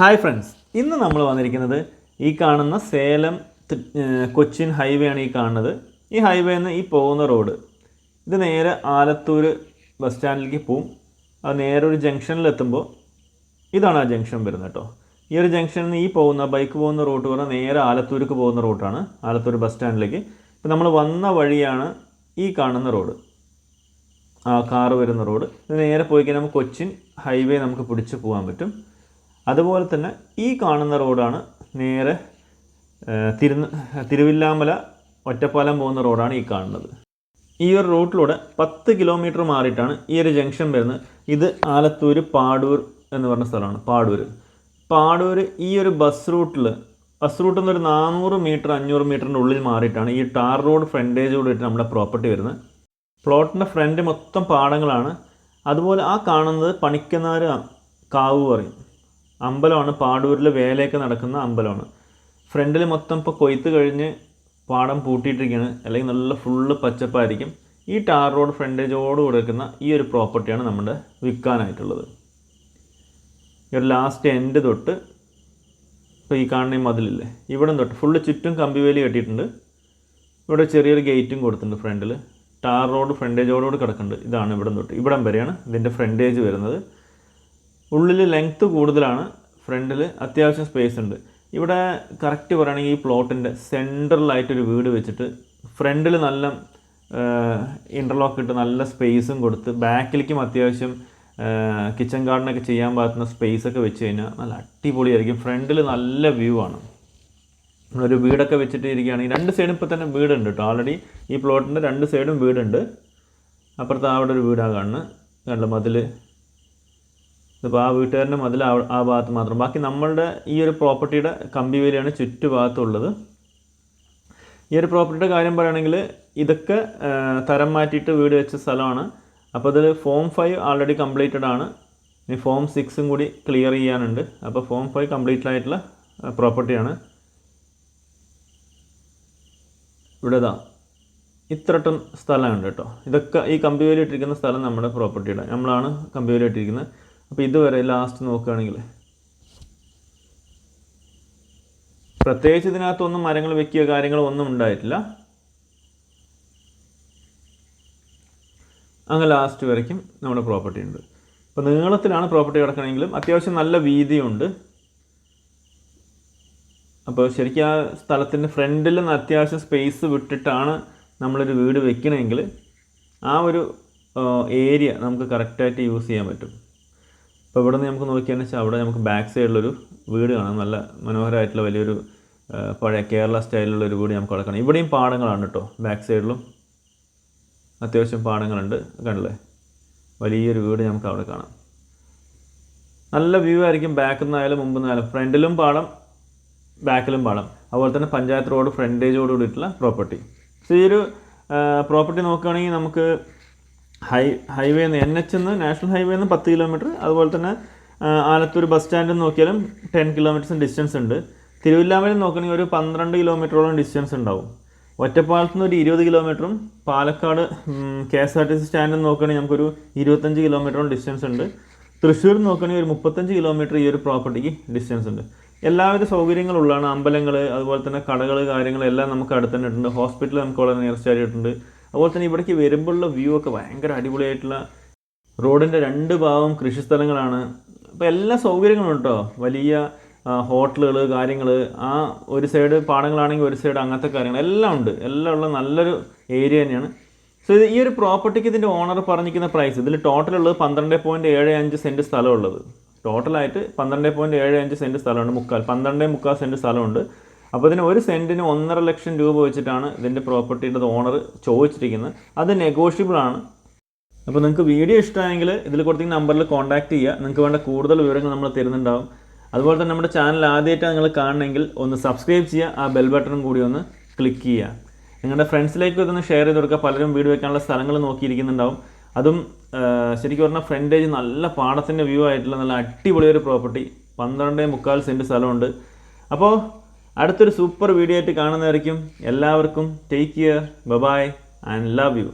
Hi friends. ഇന്ന് നമ്മൾ വന്നിരിക്കുന്നത് ഈ കാണുന്ന സേലം കൊച്ചിൻ ഹൈവേ ആണ് ഈ കാണുന്നത്. ഈ ഹൈവേ നിന്ന് ഈ പോകുന്ന റോഡ്. ഇത് നേരെ ആലത്തൂർ ബസ് സ്റ്റാൻഡിലേക്ക് പോവും. അത് നേരെ ഒരു ജംഗ്ഷനിലെത്തുമ്പോൾ ഇതാണ് ആ ജംഗ്ഷൻ വരുന്നത് കേട്ടോ. ഈ ഒരു ജംഗ്ഷനിൽ നിന്ന് ഈ പോകുന്ന ബൈക്ക് പോകുന്ന റൂട്ട് പറഞ്ഞാൽ നേരെ ആലത്തൂർക്ക് പോകുന്ന റൂട്ടാണ് ആലത്തൂർ ബസ് സ്റ്റാൻഡിലേക്ക്. ഇപ്പം നമ്മൾ വന്ന വഴിയാണ് ഈ കാണുന്ന റോഡ്. ആ കാറ് വരുന്ന റോഡ്. ഇത് നേരെ പോയി കഴിഞ്ഞാൽ നമുക്ക് കൊച്ചിൻ ഹൈവേ നമുക്ക് പിടിച്ച് പോകാൻ പറ്റും. അതുപോലെ തന്നെ ഈ കാണുന്ന റോഡാണ് നേരെ തിരുന്ന തിരുവില്ലാമല ഒറ്റപ്പാലം പോകുന്ന റോഡാണ് ഈ കാണുന്നത്. ഈ ഒരു റൂട്ടിലൂടെ പത്ത് കിലോമീറ്റർ മാറിയിട്ടാണ് ഈ ഒരു ജംഗ്ഷൻ വരുന്നത്. ഇത് ആലത്തൂർ പാടൂർ എന്ന് പറഞ്ഞ സ്ഥലമാണ് പാടൂർ പാടൂർ ഈ ഒരു ബസ് റൂട്ടിൽ ബസ് റൂട്ടിൽ നിന്ന് ഒരു നാനൂറ് മീറ്റർ അഞ്ഞൂറ് മീറ്ററിന്റെ ഉള്ളിൽ മാറിയിട്ടാണ് ഈ ടാർ റോഡ് ഫ്രണ്ടേജ് ഇട്ട് നമ്മുടെ പ്രോപ്പർട്ടി വരുന്നത്. പ്ലോട്ടിന്റെ ഫ്രണ്ട് മൊത്തം പാടങ്ങളാണ്. അതുപോലെ ആ കാണുന്നത് പണിക്കനാർ കാവ് പറയും. അമ്പലമാണ് പാടൂരിൽ വേലയൊക്കെ നടക്കുന്ന അമ്പലമാണ്. ഫ്രണ്ടിൽ മൊത്തം ഇപ്പോൾ കൊയ്ത്ത് കഴിഞ്ഞ് പാടം പൂട്ടിയിട്ടിരിക്കുകയാണ്. അല്ലെങ്കിൽ നല്ല ഫുള്ള് പച്ചപ്പായിരിക്കും. ഈ ടാർ റോഡ് ഫ്രണ്ടേജോട് കൊടുക്കുന്ന ഈ ഒരു പ്രോപ്പർട്ടിയാണ് നമ്മുടെ വിൽക്കാനായിട്ടുള്ളത്. ഈ ഒരു ലാസ്റ്റ് എൻഡ് തൊട്ട് ഇപ്പോൾ ഈ കാണുന്ന ഈ മതിലില്ലേ? ഇവിടെ തൊട്ട് ഫുള്ള് ചുറ്റും കമ്പിവേലി കെട്ടിയിട്ടുണ്ട്. ഇവിടെ ചെറിയൊരു ഗേറ്റും കൊടുത്തിട്ടുണ്ട് ഫ്രണ്ടിൽ ടാർ റോഡ് ഫ്രണ്ടേജോടുകൂടി കിടക്കുന്നുണ്ട്. ഇതാണ് ഇവിടം തൊട്ട്. ഇവിടം വരെയാണ് ഇതിന്റെ ഫ്രണ്ടേജ് വരുന്നത്. ഉള്ളിൽ ലെങ്ത്ത് കൂടുതലാണ് ഫ്രണ്ടിൽ അത്യാവശ്യം സ്പേസ് ഉണ്ട്. ഇവിടെ കറക്റ്റ് പറയുകയാണെങ്കിൽ ഈ പ്ലോട്ടിന്റെ സെൻട്രലായിട്ടൊരു വീട് വെച്ചിട്ട് ഫ്രണ്ടിൽ നല്ല ഇന്റർലോക്ക് ഇട്ട് നല്ല സ്പേസും കൊടുത്ത് ബാക്കിലേക്കും അത്യാവശ്യം കിച്ചൺ ഗാർഡനൊക്കെ ചെയ്യാൻ പറ്റുന്ന സ്പേസ് ഒക്കെ വെച്ച് കഴിഞ്ഞാൽ നല്ല അടിപൊളിയായിരിക്കും. ഫ്രണ്ടിൽ നല്ല വ്യൂ ആണ്. ഒരു വീടൊക്കെ വെച്ചിട്ട് ഇരിക്കുകയാണെങ്കിൽ രണ്ട് സൈഡും ഇപ്പോൾ തന്നെ വീടുണ്ട് കേട്ടോ ഓൾറെഡി ഈ പ്ലോട്ടിന്റെ രണ്ട് സൈഡും വീടുണ്ട്. അപ്പുറത്ത് അവിടെ ഒരു വീടാണ് കാണുന്നത്. കണ്ട? മതിൽ ഇതിപ്പോൾ ആ വീട്ടുകാരന്റെ മതിൽ ആ ഭാഗത്ത് മാത്രം. ബാക്കി നമ്മളുടെ ഈ ഒരു പ്രോപ്പർട്ടിയുടെ കമ്പി വേലിയാണ് ചുറ്റുഭാഗത്തുള്ളത്. ഈ ഒരു പ്രോപ്പർട്ടിയുടെ കാര്യം പറയുകയാണെങ്കിൽ ഇതൊക്കെ തരം മാറ്റിയിട്ട് വീട് വെച്ച സ്ഥലമാണ്. അപ്പോൾ ഇതിൽ ഫോം ഫൈവ് ആൾറെഡി കംപ്ലീറ്റഡ് ആണ്. ഇനി ഫോം സിക്സും കൂടി ക്ലിയർ ചെയ്യാനുണ്ട്. അപ്പോൾ ഫോം ഫൈവ് കംപ്ലീറ്റഡ് ആയിട്ടുള്ള പ്രോപ്പർട്ടിയാണ്. ഇവിടെ ഇതാ ടൺ സ്ഥലമുണ്ട് കേട്ടോ. ഇതൊക്കെ ഈ കമ്പി വേലി ഇട്ടിരിക്കുന്ന സ്ഥലം നമ്മുടെ പ്രോപ്പർട്ടിയുടെ. നമ്മളാണ് കമ്പി വേലി ഇട്ടിരിക്കുന്നത് അപ്പോൾ ഇതുവരെ ലാസ്റ്റ് നോക്കുകയാണെങ്കിൽ. പ്രത്യേകിച്ച് ഇതിനകത്തൊന്നും മരങ്ങൾ വെക്കിയ കാര്യങ്ങളോ ഒന്നും ഉണ്ടായിട്ടില്ല. അങ്ങ് ലാസ്റ്റ് വരയ്ക്കും. നമ്മുടെ പ്രോപ്പർട്ടി ഉണ്ട്. അപ്പോൾ നീളത്തിലാണ് പ്രോപ്പർട്ടി കിടക്കണമെങ്കിലും അത്യാവശ്യം നല്ല വീതിയുണ്ട്. അപ്പോൾ ശരിക്കും ആ സ്ഥലത്തിന്റെ ഫ്രണ്ടിൽ നിന്ന് അത്യാവശ്യം സ്പേസ് വിട്ടിട്ടാണ് നമ്മളൊരു വീട് വെക്കണമെങ്കിൽ ആ ഒരു ഏരിയ നമുക്ക് കറക്റ്റായിട്ട് യൂസ് ചെയ്യാൻ പറ്റും. അപ്പോൾ ഇവിടെ നിന്ന് നമുക്ക് നോക്കിയാന്ന് വെച്ചാൽ അവിടെ നമുക്ക് ബാക്ക് സൈഡിലൊരു വീട് കാണാം. നല്ല മനോഹരമായിട്ടുള്ള വലിയൊരു പഴയ കേരള സ്റ്റൈലിലുള്ള ഒരു വീട് നമുക്ക് അവിടെ കാണാം. ഇവിടെയും പാടങ്ങളാണ് കേട്ടോ ബാക്ക് സൈഡിലും അത്യാവശ്യം പാടങ്ങളുണ്ട് കണ്ടില്ലേ? വലിയൊരു വീട് നമുക്ക് അവിടെ കാണാം. നല്ല വ്യൂ ആയിരിക്കും ബാക്കിൽ നിന്നായാലും മുമ്പിൽ നിന്നായാലും ഫ്രണ്ടിലും പാടം ബാക്കിലും പാടം. അതുപോലെ തന്നെ പഞ്ചായത്ത് റോഡ് ഫ്രണ്ടേജോട് കൂടിയിട്ടുള്ള പ്രോപ്പർട്ടി സോ ഈ ഒരു പ്രോപ്പർട്ടി നോക്കുകയാണെങ്കിൽ നമുക്ക് ഹൈ ഹൈവേ നിന്ന് എൻ എച്ച് നിന്ന് നാഷണൽ ഹൈവേ നിന്ന് പത്ത് കിലോമീറ്റർ. അതുപോലെ തന്നെ ആലത്തൂർ ബസ് സ്റ്റാൻഡിൽ നോക്കിയാലും ടെൻ കിലോമീറ്റേഴ്സ് ഡിസ്റ്റൻസ് ഉണ്ട്. തിരുവില്ലാമലയിൽ നോക്കണമെങ്കിൽ ഒരു പന്ത്രണ്ട് കിലോമീറ്ററോളം ഡിസ്റ്റൻസ് ഉണ്ടാവും. ഒറ്റപ്പാലത്ത് നിന്ന് ഒരു ഇരുപത് കിലോമീറ്ററും Palakkad K S R T C സ്റ്റാൻഡിൽ നോക്കുകയാണെങ്കിൽ നമുക്കൊരു ഇരുപത്തഞ്ച് കിലോമീറ്ററോളം ഡിസ്റ്റൻസ് ഉണ്ട്. തൃശ്ശൂർ നോക്കുകയാണെങ്കിൽ ഒരു മുപ്പത്തഞ്ച് കിലോമീറ്റർ ഈ ഒരു പ്രോപ്പർട്ടിക്ക് ഡിസ്റ്റൻസ് ഉണ്ട്. എല്ലാവിധ സൗകര്യങ്ങളുള്ളതാണ്. അമ്പലങ്ങൾ അതുപോലെ തന്നെ കടകൾ കാര്യങ്ങൾ എല്ലാം നമുക്ക് അടുത്ത് തന്നെ ഉണ്ട് ഹോസ്പിറ്റൽ നമുക്ക് വളരെ നിയറസ്റ്റ് ആയിട്ടുണ്ട് അതുപോലെ തന്നെ ഇവിടേക്ക് വരുമ്പോഴുള്ള വ്യൂ ഒക്കെ ഭയങ്കര അടിപൊളിയായിട്ടുള്ള റോഡിന്റെ രണ്ട് ഭാഗം കൃഷിസ്ഥലങ്ങളാണ്. അപ്പോൾ എല്ലാ സൗകര്യങ്ങളും കേട്ടോ വലിയ ഹോട്ടലുകൾ കാര്യങ്ങൾ ആ ഒരു സൈഡ് പാടങ്ങളാണെങ്കിൽ ഒരു സൈഡ് അങ്ങനത്തെ കാര്യങ്ങൾ എല്ലാം ഉണ്ട്. എല്ലാം ഉള്ള നല്ലൊരു ഏരിയ തന്നെയാണ്. സോ ഈ ഒരു പ്രോപ്പർട്ടിക്ക് ഇതിന്റെ ഓണർ പറഞ്ഞിരിക്കുന്ന പ്രൈസ് ഇതിൽ ടോട്ടൽ ഉള്ളത് പന്ത്രണ്ട് പോയിന്റ് ഏഴ് അഞ്ച് സെന്റ് സ്ഥലമുള്ളത് ടോട്ടലായിട്ട് പന്ത്രണ്ട് പോയിന്റ് ഏഴ് അഞ്ച് സെന്റ് സ്ഥലമുണ്ട്. മുക്കാൽ പന്ത്രണ്ട് മുക്കാൽ സെന്റ് സ്ഥലമുണ്ട്. അപ്പോൾ ഇതിന് ഒരു സെന്റിന് ഒന്നര ലക്ഷം രൂപ വെച്ചിട്ടാണ് ഇതിന്റെ പ്രോപ്പർട്ടിയുടെ ഓണർ ചോദിച്ചിരിക്കുന്നത്. അത് നെഗോഷ്യബിൾ ആണ്. അപ്പോൾ നിങ്ങൾക്ക് വീഡിയോ ഇഷ്ടമായെങ്കിൽ ഇതിൽ കൊടുത്തിരിക്കുന്ന നമ്പറിൽ കോൺടാക്ട് ചെയ്യുക. നിങ്ങൾക്ക് വേണ്ട കൂടുതൽ വിവരങ്ങൾ നമ്മൾ തരുന്നുണ്ടാവും. അതുപോലെ തന്നെ നമ്മുടെ ചാനൽ ആദ്യമായിട്ടാണ് നിങ്ങൾ കാണണമെങ്കിൽ ഒന്ന് സബ്സ്ക്രൈബ് ചെയ്യുക. ആ ബെൽ ബട്ടണും കൂടി ഒന്ന് ക്ലിക്ക് ചെയ്യുക. നിങ്ങളുടെ ഫ്രണ്ട്സിലേക്ക് ഇതൊന്ന് ഷെയർ ചെയ്ത് കൊടുക്കുക. പലരും വീട് വെക്കാനുള്ള സ്ഥലങ്ങൾ നോക്കിയിരിക്കുന്നുണ്ടാവും. അതും ശരിക്കും പറഞ്ഞാൽ ഫ്രണ്ടേജ് നല്ല പാടത്തിന്റെ വ്യൂ ആയിട്ടുള്ള നല്ല അടിപൊളി ഒരു പ്രോപ്പർട്ടി പന്ത്രണ്ടേ മുക്കാൽ സെന്റ് സ്ഥലമുണ്ട്. അപ്പോൾ അടുത്തൊരു സൂപ്പർ വീഡിയോ ആയിട്ട് കാണുന്നതായിരിക്കും. എല്ലാവർക്കും take care bye bye and love you